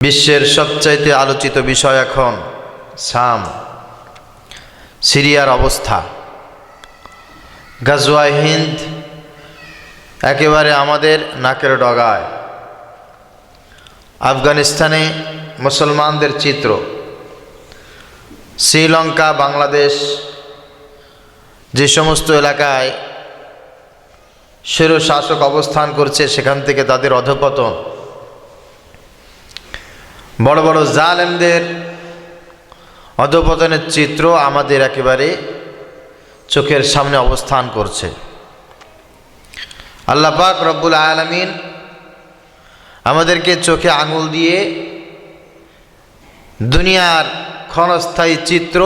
বিশ্বের সবচাইতে আলোচিত বিষয় এখন সাম, সিরিয়ার অবস্থা। গাজওয়া হিন্দ একেবারে আমাদের নাকের ডগায়। আফগানিস্তানে মুসলমানদের চিত্র। শ্রীলঙ্কা, বাংলাদেশ যে সমস্ত এলাকায় শাসক অবস্থান করছে, সেখান থেকে তাদের অধপতন। বড় বড় জালেমদের অধপতনের চিত্র আমাদের একেবারে চোখের সামনে অবস্থান করছে। আল্লাহ পাক রব্বুল আলমিন আমাদেরকে চোখে আঙুল দিয়ে দুনিয়ার ক্ষণস্থায়ী চিত্র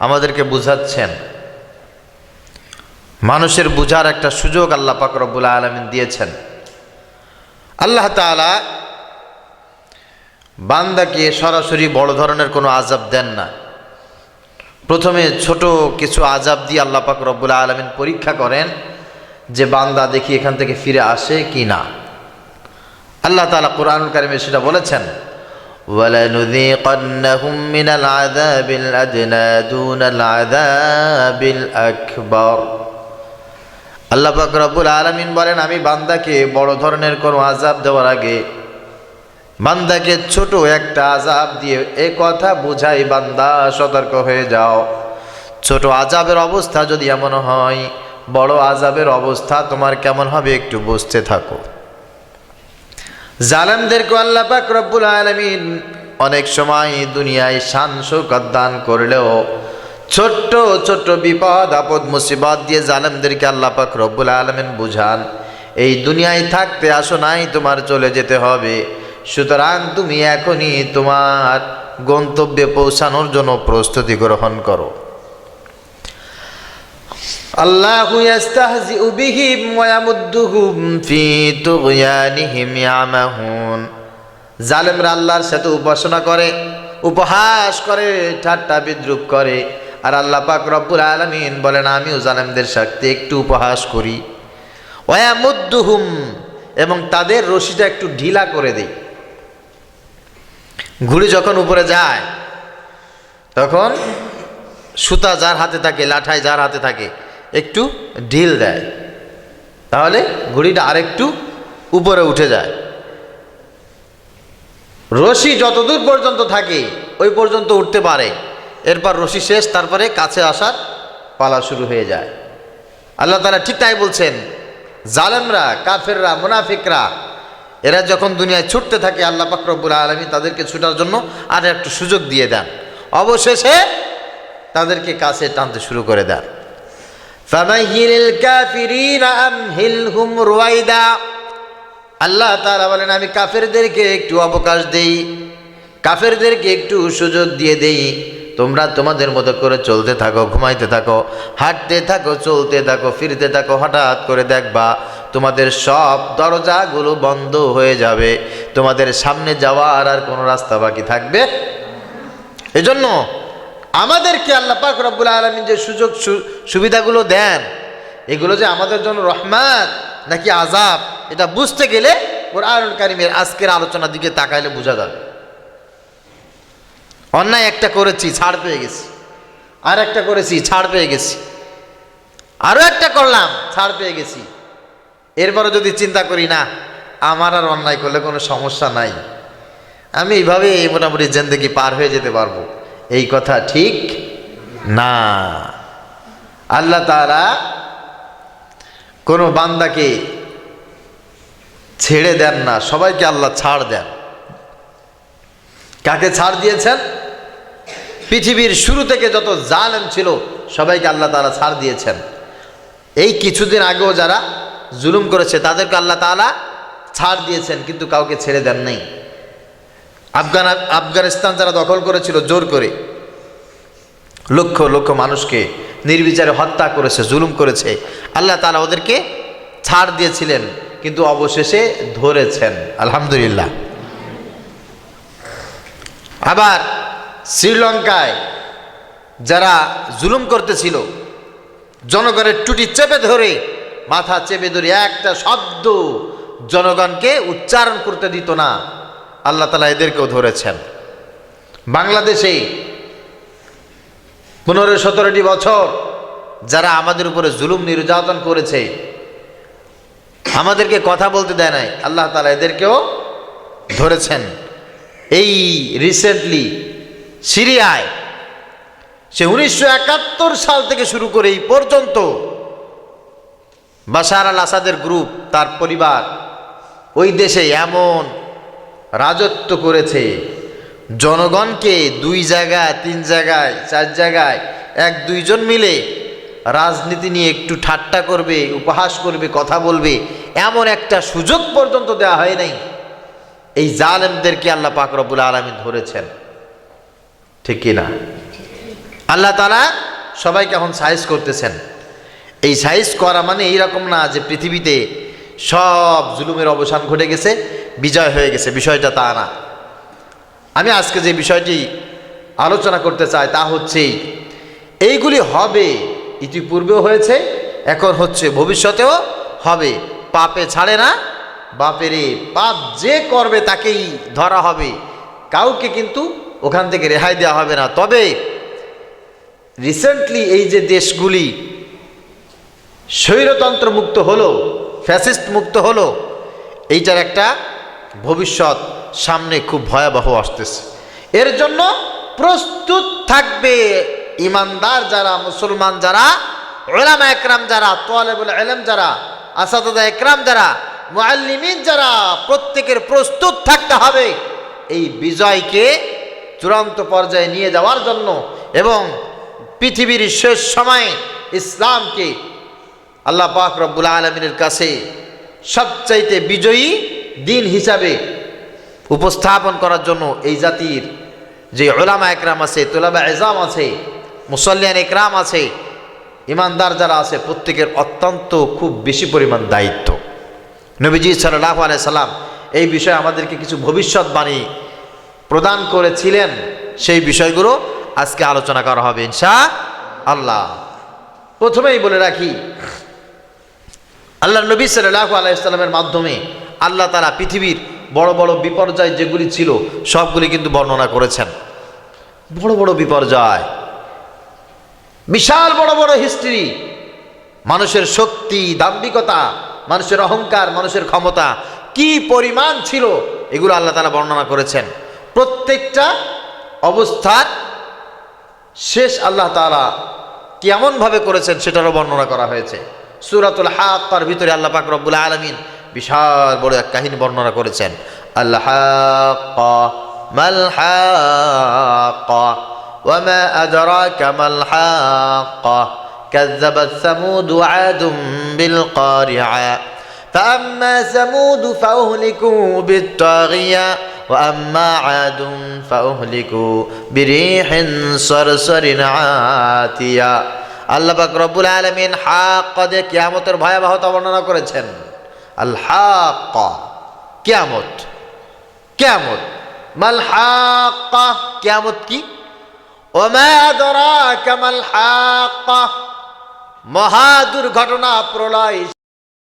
আমাদেরকে বুঝাচ্ছেন। মানুষের বুঝার একটা সুযোগ আল্লাহ পাক রব্বুল আলমিন দিয়েছেন। আল্লাহ তালা বান্দাকে সরাসরি বড় ধরনের কোনো আজাব দেন না প্রথমে ছোট কিছু আজাব দিয়ে আল্লাহ পাক রব্বুল আলমিন পরীক্ষা করেন যে বান্দা দেখি এখান থেকে ফিরে আসে কি না আল্লাহ তালা কোরআনুল কারিমে সেটা বলেছেন وَلَنُذِيقَنَّهُم مِّنَ الْعَذَابِ الْأَدْنَى دُونَ الْعَذَابِ الْأَكْبَرِ আল্লাহ পাক রব্বুল আলমিন বলেন আমি বান্দাকে বড় ধরনের কোনো আজাব দেওয়ার আগে বান্দাকে ছোট একটা আজাব দিয়ে এ কথা বুঝাই, বান্দা, সতর্ক হয়ে যাও। ছোট আজাবের অবস্থা যদি এমন হয়, বড় আজাবের অবস্থা তোমার কেমন হবে একটু বুঝতে থাকো। জালেমদেরকে আল্লাহ পাক রব্বুল আলমিন অনেক সময় দুনিয়ায় শান শৌকত দান করলেও ছোট্ট ছোট্ট বিপদ, আপদ, মুসিবত দিয়ে জালেমদেরকে আল্লাহ পাক রব্বুল আলমিন বুঝান, এই দুনিয়ায় থাকতে আসো নাই, তোমার চলে যেতে হবে। সুতরাং তুমি এখনই তোমার গন্তব্যে পৌঁছানোর জন্য প্রস্তুতি গ্রহণ করো। আল্লাহ ইয়াস্তাহজিউ বিহিম ওয়া ইয়ামুদ্দুহুম ফি তুগয়ানিহিম ইয়ামাহুন। জালেমরা আল্লাহর সাথে উপাসনা করে, উপহাস করে, ঠাট্টা বিদ্রুপ করে। আর আল্লাহ পাক রব্বুল আলামিন বলেন, আমিও জালেমদের সাথে একটু উপহাস করি। ওয়ামুদ্দুহুম এবং তাদের রশিটা একটু ঢিলা করে দেই। ঘুড়ি যখন উপরে যায়, তখন সুতা যার হাতে থাকে, লাঠাই যার হাতে থাকে, একটু ঢিল দেয়। তাহলে ঘুড়িটা আরেকটু উপরে উঠে যায়। রশি যতদূর পর্যন্ত থাকে, ওই পর্যন্ত উঠতে পারে। এরপর রশি শেষ, তারপরে কাছে আসার পালা শুরু হয়ে যায়। আল্লাহ তালা ঠিক তাই বলছেন, জালেমরা, কাফেররা, মুনাফিকরা এরা যখন দুনিয়ায় ছুটতে থাকে, আল্লাহ পাকরবুল আলমী তাদেরকে ছুটার জন্য আর একটু সুযোগ দিয়ে দেন। অবশেষে তাদেরকে কাছে টানতে শুরু করে দেন। আল্লাহ তারা বলেন, আমি কাফেরদেরকে একটু অবকাশ দেই, কাফেরদেরকে একটু সুযোগ দিয়ে দেই। তোমরা তোমাদের মতো করে চলতে থাকো, ঘুমাইতে থাকো, হাঁটতে থাকো, চলতে থাকো, ফিরতে থাকো, হঠাৎ করে দেখবা তোমাদের সব দরজাগুলো বন্ধ হয়ে যাবে। তোমাদের সামনে যাওয়ার আর কোনো রাস্তা বাকি থাকবে? এজন্য আমাদেরকে আল্লাহ পাক রব্বুল আলমিন যে সুযোগ সুবিধাগুলো দেন, এগুলো যে আমাদের জন্য রহমান নাকি আজাব এটা বুঝতে গেলে কোরআনুল কারিমের আজকের আলোচনার দিকে তাকাইলে বোঝা যাবে। অন্যায় একটা করেছি, ছাড় পেয়ে গেছি। আর একটা করেছি, ছাড় পেয়ে গেছি। আরও একটা করলাম, ছাড় পেয়ে গেছি। এরপরে যদি চিন্তা করি, না, আমার আর অন্যায় করলে কোনো সমস্যা নাই। আমি এইভাবে এই মোটামুটি জেন্দেগি পার হয়ে যেতে পারব। এই কথা ঠিক না। আল্লাহ তারা কোনো বান্দাকে ছেড়ে দেন না, সবাইকে আল্লাহ ছাড় দেন। কাকে ছাড় দিয়েছেন? পৃথিবীর শুরু থেকে যত জালেম ছিল, সবাইকে আল্লাহ তারা ছাড় দিয়েছেন। এই কিছুদিন আগেও যারা জুলুম করেছে, তাদেরকে আল্লাহ তাআলা ছাড় দিয়েছেন, কিন্তু কাউকে ছেড়ে দেন নাই। আফগান, আফগানিস্তান যারা দখল করেছিল, জোর করে লক্ষ লক্ষ মানুষকে নির্বিচারে হত্যা করেছে, জুলুম করেছে, আল্লাহ তালা ওদেরকে ছাড় দিয়েছিলেন, কিন্তু অবশেষে ধরেছেন। আলহামদুলিল্লাহ। আবার শ্রীলঙ্কায় যারা জুলুম করতেছিল, জনগণের টুটি চেপে ধরে, মাথা চেপে ধরে একটা শব্দ জনগণকে উচ্চারণ করতে দিত না। আল্লাহ তালা এদেরকেও ধরেছেন। বাংলাদেশে পনেরো সতেরোটি বছর যারা আমাদের উপরে জুলুম নির্যাতন করেছে, আমাদেরকে কথা বলতে দেয় নাই। আল্লাহ তালা এদেরকেও ধরেছেন। এই রিসেন্টলি সিরিয়ায়। সে উনিশশো একাত্তর সাল থেকে শুরু করে এই পর্যন্ত বাশার আল আসাদের গ্রুপ, তার পরিবার, ওই দেশে এমন রাজত্ব করেছে, জনগণকে দুই জায়গায়, তিন জায়গায়, চার জায়গায়, এক দুইজন মিলে রাজনীতি নিয়ে একটু ঠাট্টা করবে, উপহাস করবে, কথা বলবে, এমন একটা সুযোগ পর্যন্ত দেওয়া হয় নাই এই জালেমদেরকে আল্লাহ পাক রব্বুল আলমী ধরেছেন। ঠিক কিনা? আল্লাহ তালা সবাইকে এখন সাইজ করতেছেন। এই সাইজ করা মানে এইরকম না যে পৃথিবীতে সব জুলুমের অবসান ঘটে গেছে, বিজয় হয়ে গেছে, বিষয়টা তা না। আমি আজকে যে বিষয়টি আলোচনা করতে চাই তা হচ্ছেই এইগুলি হবে, ইতিপূর্বেও হয়েছে, এখন হচ্ছে ভবিষ্যতেও হবে। পাপে ছাড়ে না, বাপেরে পাপ যে করবে তাকেই ধরা হবে। কাউকে কিন্তু ওখান থেকে রেহাই দেওয়া হবে না। তবে রিসেন্টলি এই যে দেশগুলি স্বৈরতন্ত্র মুক্ত হলো ফ্যাসিস্ট মুক্ত হলো, এইটার একটা ভবিষ্যৎ সামনে খুব ভয়াবহ আসতেছে। এর জন্য প্রস্তুত থাকবে ইমানদার যারা, মুসলমান যারা, ওলামা একরাম যারা, তোয়ালেবুল এলেম যারা আসাদা একরাম যারা, মুআল্লিমিন যারা, প্রত্যেকের প্রস্তুত থাকতে হবে। এই বিজয়কে চূড়ান্ত পর্যায়ে নিয়ে যাওয়ার জন্য এবং পৃথিবীর শেষ সময়ে ইসলামকে আল্লাহ পাক রব্বুল আলমিনের কাছে সবচাইতে বিজয়ী দিন হিসাবে উপস্থাপন করার জন্য এই জাতির যে ওলামা একরাম আছে, তোলাবা এজাম আছে, মুসল্লিয়ান একরাম আছে, ইমানদার যারা আছে, প্রত্যেকের অত্যন্ত খুব বেশি পরিমাণ দায়িত্ব। নবীজি সাল্লাহ আলাই সাল্লাম এই বিষয়ে আমাদেরকে কিছু ভবিষ্যৎবাণী প্রদান করেছিলেন, সেই বিষয়গুলো আজকে আলোচনা করা হবে ইনশা আল্লাহ প্রথমেই বলে রাখি আল্লাহ নবী সাল্লাহ আলাইসাল্লামের মাধ্যমে আল্লাহ তারা পৃথিবীর বড় বড় বিপর্যয় যেগুলি ছিল, সবগুলি কিন্তু বর্ণনা করেছেন। বড় বড় বিপর্যয়, বিশাল বড় বড় হিস্ট্রি মানুষের শক্তি, দাম্ভিকতা, মানুষের অহংকার, মানুষের ক্ষমতা, কি পরিমাণ ছিল, এগুলো আল্লাহ তালা বর্ণনা করেছেন। প্রত্যেকটা অবস্থার শেষ আল্লাহ তালা কেমনভাবে করেছেন সেটারও বর্ণনা করা হয়েছে সুরাতুল হাক্কার ভিতরে আল্লাহ পাক রব্বুল আলমিন বিশাল বড় এক কাহিনী বর্ণনা করেছেন আল্লাহ মাল হাক্কা وما أدراك ما الحاقة كذبت ثمود وعاد بالقارعة فأما ثمود فأهلكوا بالطاغية وأما عاد فأهلكوا بريح صرصر عاتية আল্লাহ পাক রব্বুল আলমিন হাক দিয়ে কিয়ামতের ভয়াবহতা বর্ণনা করেছেন আল হাক কিয়ামত কিয়ামত মাল হাক কিয়ামত কি ওমা দরা কামাল হাক মহা দুর্ঘটনা প্রলয়